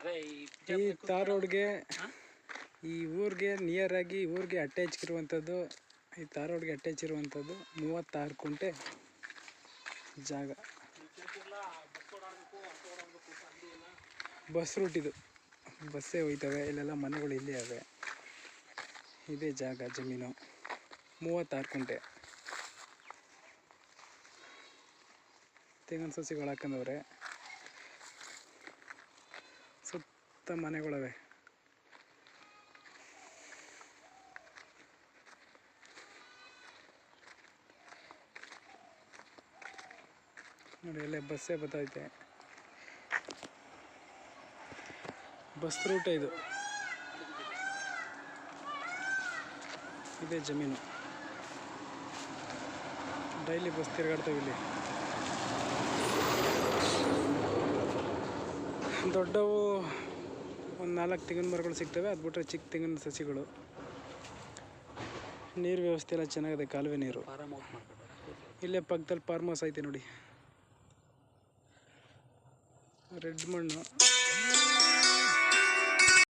ಈ ತಾರ್ ರೋಡ್ಗೆ ಈ ಊರಿಗೆ ನಿಯರ್ ಆಗಿ ಊರಿಗೆ ಅಟ್ಯಾಚ್ ಇರುವಂಥದ್ದು ಈ ತಾರ್ ರೋಡ್ಗೆ ಅಟ್ಯಾಚ್ ಇರುವಂಥದ್ದು ಮೂವತ್ತಾರು ಕುಂಟೆ ಜಾಗ. ಬಸ್ ರೂಟ್ ಇದು. ಬಸ್ಸೇ ಹೋಯ್ತವೆ ಇಲ್ಲೆಲ್ಲ ಮನೆಗಳು ಇಲ್ಲೇ ಅವೆ ಇದೇ ಜಾಗ ಜಮೀನು. ಮೂವತ್ತಾರು ಕುಂಟೆ. ತೆಂಗಿನ ಸಸಿಗಳು ಹಾಕೊಂಡವ್ರೆ. ಮನೆಗಳವೆ. ನೋಡಿ ಅಲ್ಲೇ ಬಸ್ಸೇ ಬರ್ತೈತೆ. ಬಸ್ ರೂಟ್ ಇದು. ಇದೇ ಜಮೀನು. ಡೈಲಿ ಬಸ್ ತಿರುಗಾಡ್ತೇವೆ ಇಲ್ಲಿ. ದೊಡ್ಡವು ಒಂದು ನಾಲ್ಕು ತೆಂಗಿನ ಮರಗಳು ಸಿಗ್ತವೆ, ಅದು ಬಿಟ್ಟರೆ ಚಿಕ್ಕ ತೆಂಗಿನ ಸಸಿಗಳು. ನೀರು ವ್ಯವಸ್ಥೆ ಎಲ್ಲ ಚೆನ್ನಾಗಿದೆ, ಕಾಲುವೆ ನೀರು. ಇಲ್ಲೇ ಪಕ್ಕದಲ್ಲಿ ಫಾರ್ಮ್ ಹೌಸ್ ಐತೆ ನೋಡಿ. ರೆಡ್ ಮಣ್ಣು.